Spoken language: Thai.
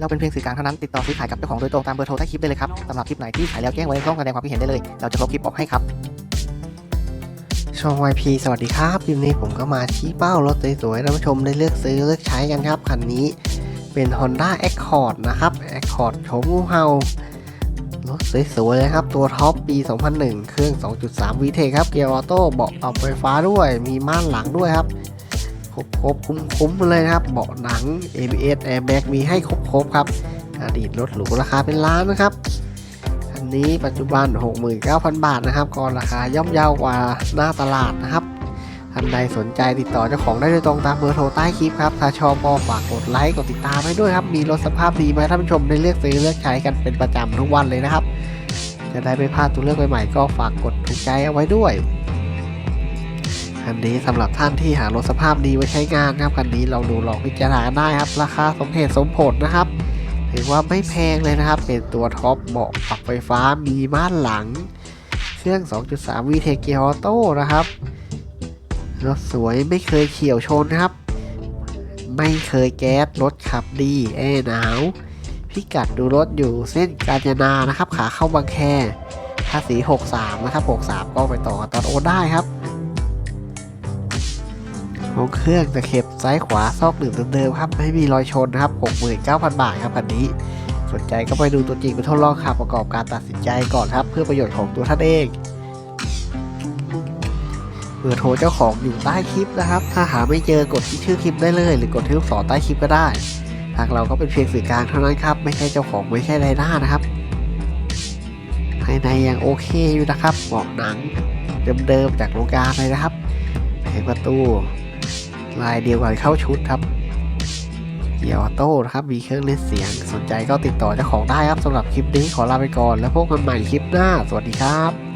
เราเป็นเพียงสื่อกลางเท่านั้นติดต่อซื้อขายกับเจ้าของโดยตรงตามเบอร์โทรใต้คลิปได้เลยครับสำหรับคลิปไหนที่ขายแล้วแจ้งไว้ในช่องแสดงความคิดเห็นได้เลย เราจะลบคลิปออกให้ครับช่อง YP สวัสดีครับคลิปนี้ผมก็มาชี้เป้ารถสวยๆท่านผู้ชมได้เลือกซื้อเลือกใช้กันครับคันนี้เป็น Honda Accord นะครับ Accord โฉมงูเห่ารถสวยๆเลยครับ ตัวท็อปปี 2001 เครื่อง 2.3 VTEC ครับ เกียร์ออโต้ เบาะปรับไฟฟ้าด้วย มีม่านหลังด้วยครับ ครบคุ้มๆเลยนะครับ เบาะหนัง ABS Airbag มีให้ครบครบๆครับ อดีตรถหรูราคาเป็นล้านนะครับอันนี้ปัจจุบัน 69,000 บาทนะครับก็ราคาย่อมเยาวกว่าหน้าตลาดนะครับท่านใดสนใจติดต่อเจ้าของได้โดยตรงตามเบอร์โทรใต้คลิปครับ ถ้าชอบก็ฝากกดไลค์ กดติดตามให้ด้วยครับ มีรถสภาพดีมาให้ท่านผู้ชมได้เลือกซื้อเลือกใช้กันเป็นประจำทุกวันเลยนะครับ จะได้ไม่พลาดตัวเลือกใหม่ๆก็ฝากกดถูกใจเอาไว้ด้วย คันนี้สำหรับท่านที่หารถสภาพดีไว้ใช้งานครับคันนี้เราดูลองพิจารณาได้ครับ ราคาสมเหตุสมผลนะครับถือว่าไม่แพงเลยนะครับ เป็นตัวท็อปเบาะปรับไฟฟ้ามีม่านหลัง เครื่อง 2.3 VTEC Gear Auto นะครับรถสวยไม่เคยเฉียวชนครับ ไม่เคยแก๊สรถขับดีแอร์หนาวพิกัดดูรถอยู่เส้นกาญจนานะครับ ขาเข้าบางแคภาษี 63 นะครับ 63 ก็ไปต่อตอนโอได้ครับ ของเครื่องตะเข็บซ้ายขวาซอกหนึ่งเดิมๆครับ ไม่มีรอยชนนะครับ 69,000 บาทครับคันนี้ สนใจก็ไปดูตัวจริงไปทดลองขับประกอบการตัดสินใจก่อนครับ เพื่อประโยชน์ของตัวท่านเองเบอร์โทรเจ้าของอยู่ใต้คลิปนะครับ ถ้าหาไม่เจอกดที่ชื่อคลิปได้เลย หรือกดที่ลูกศรใต้คลิปก็ได้ ทางเราก็เป็นเพียงสื่อกลางเท่านั้นครับ ไม่ใช่เจ้าของไม่ใช่รายหน้านะครับ ภายในยังโอเคอยู่นะครับเบาะหนังเดิมๆจากโรงงานเลยนะครับแผงประตู ลายเดียวกันเข้าชุดครับเกียร์ออโต้นะครับ มีเครื่องเล่นเสียง สนใจก็ติดต่อเจ้าของได้ครับสำหรับคลิปนี้ขอลาไปก่อน แล้วพบกันใหม่คลิปหน้า สวัสดีครับ